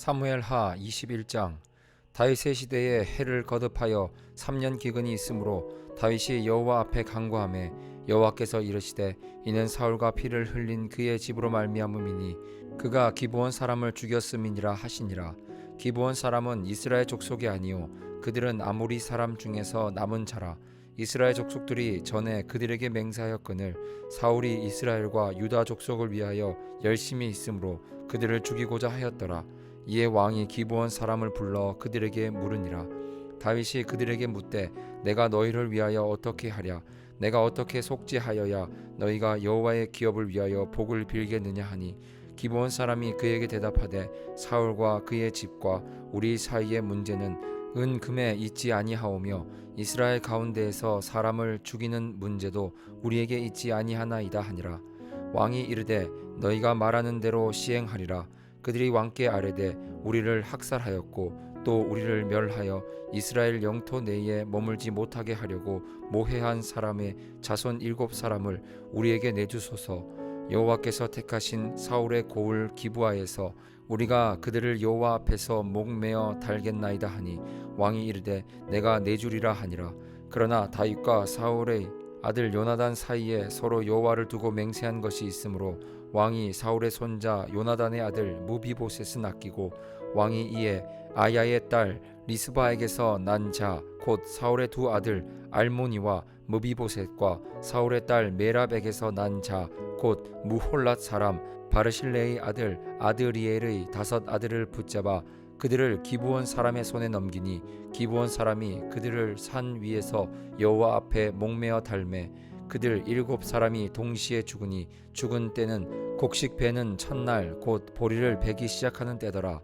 사무엘하 21장 다윗의 시대에 해를 거듭하여 3년 기근이 있으므로 다윗이 여호와 앞에 간구하매 여호와께서 이르시되 이는 사울과 피를 흘린 그의 집으로 말미암음이니 그가 기브온 사람을 죽였음이니라 하시니라. 기브온 사람은 이스라엘 족속이 아니요 그들은 아모리 사람 중에서 남은 자라. 이스라엘 족속들이 전에 그들에게 맹세하였거늘 사울이 이스라엘과 유다 족속을 위하여 열심히 있으므로 그들을 죽이고자 하였더라 이에 왕이 기브온 사람을 불러 그들에게 물으니라. 다윗이 그들에게 묻되 내가 너희를 위하여 어떻게 하랴? 내가 어떻게 속죄하여야 너희가 여호와의 기업을 위하여 복을 빌겠느냐 하니? 기브온 사람이 그에게 대답하되 사울과 그의 집과 우리 사이의 문제는 은금에 있지 아니하오며 이스라엘 가운데에서 사람을 죽이는 문제도 우리에게 있지 아니하나이다 하니라. 왕이 이르되 너희가 말하는 대로 시행하리라 그들이 왕께 아뢰되 우리를 학살하였고 또 우리를 멸하여 이스라엘 영토 내에 머물지 못하게 하려고 모해한 사람의 자손 일곱 사람을 우리에게 내주소서. 여호와께서 택하신 사울의 고을 기부하에서 우리가 그들을 여호와 앞에서 목매어 달겠나이다 하니 왕이 이르되 내가 내주리라 하니라. 그러나 다윗과 사울의 아들 요나단 사이에 서로 여호와를 두고 맹세한 것이 있으므로 왕이 사울의 손자 요나단의 아들 무비보셋은 아끼고 왕이 이에 아야의 딸 리스바에게서 난 자 곧 사울의 두 아들 알모니와 무비보셋과 사울의 딸 메랍에게서 난 자 곧 무홀랏 사람 바르실레의 아들 아드리엘의 다섯 아들을 붙잡아 그들을 기브온 사람의 손에 넘기니 기브온 사람이 그들을 산 위에서 여호와 앞에 목매어 달매 그들 일곱 사람이 동시에 죽으니 죽은 때는 곡식 배는 첫날 곧 보리를 베기 시작하는 때더라.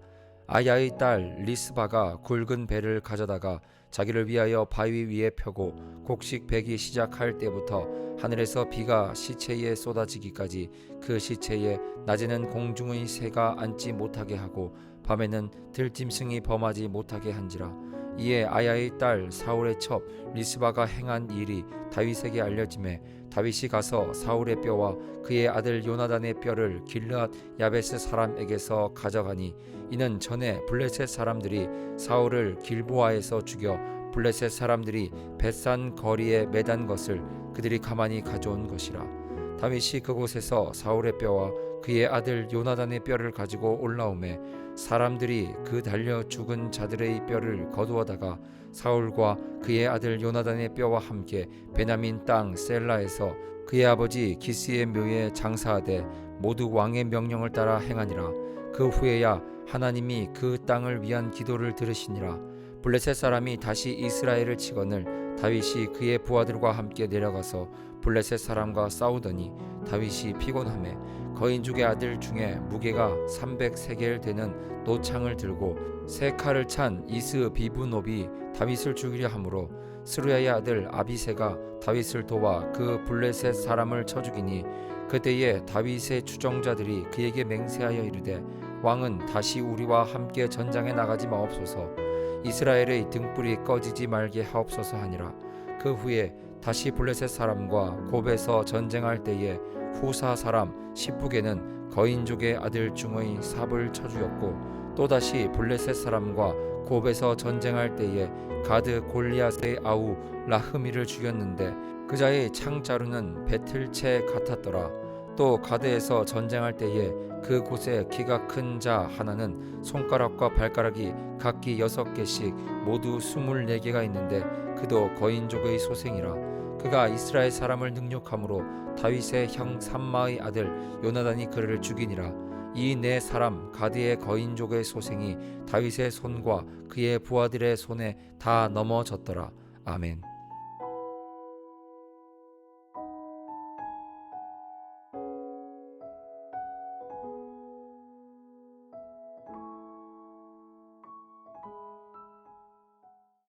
아야의 딸 리스바가 굵은 배를 가져다가 자기를 위하여 바위 위에 펴고 곡식 베기 시작할 때부터 하늘에서 비가 시체에 쏟아지기까지 그 시체에 낮에는 공중의 새가 앉지 못하게 하고 밤에는 들짐승이 범하지 못하게 한지라. 이에 아야의 딸 사울의 첩 리스바가 행한 일이 다윗에게 알려짐에 다윗이 가서 사울의 뼈와 그의 아들 요나단의 뼈를 길르앗 야베스 사람에게서 가져가니 이는 전에 블레셋 사람들이 사울을 길보아에서 죽여 블레셋 사람들이 벳산 거리에 매단 것을 그들이 가만히 가져온 것이라. 다윗이 그곳에서 사울의 뼈와 그의 아들 요나단의 뼈를 가지고 올라오매 사람들이 그 달려 죽은 자들의 뼈를 거두어다가 사울과 그의 아들 요나단의 뼈와 함께 베냐민 땅 셀라에서 그의 아버지 기스의 묘에 장사하되 모두 왕의 명령을 따라 행하니라. 그 후에야 하나님이 그 땅을 위한 기도를 들으시니라 블레셋 사람이 다시 이스라엘을 치거늘 다윗이 그의 부하들과 함께 내려가서 블레셋 사람과 싸우더니 다윗이 피곤함에 거인족의 아들 중에 무게가 300세겔 되는 노창을 들고 세 칼을 찬 이스 비브노비 다윗을 죽이려 하므로 스루야의 아들 아비세가 다윗을 도와 그 블레셋 사람을 쳐 죽이니 그때에 다윗의 추종자들이 그에게 맹세하여 이르되 왕은 다시 우리와 함께 전장에 나가지 마옵소서 이스라엘의 등불이 꺼지지 말게 하옵소서 하니라. 그 후에 다시 블레셋 사람과 곱에서 전쟁할 때에 후사 사람 시북에는 거인족의 아들 중의 삽을 쳐주었고 또다시 블레셋 사람과 곱에서 전쟁할 때에 가드 골리앗의 아우 라흐미를 죽였는데 그자의 창자루는 배틀채 같았더라 또 가드에서 전쟁할 때에 그 곳에 키가 큰 자 하나는 손가락과 발가락이 각기 여섯 개씩 모두 스물네 개가 있는데 그도 거인족의 소생이라. 그가 이스라엘 사람을 능욕함으로 다윗의 형 삼마의 아들 요나단이 그를 죽이니라. 이네 사람 가드의 거인족의 소생이 다윗의 손과 그의 부하들의 손에 다 넘어졌더라. 아멘.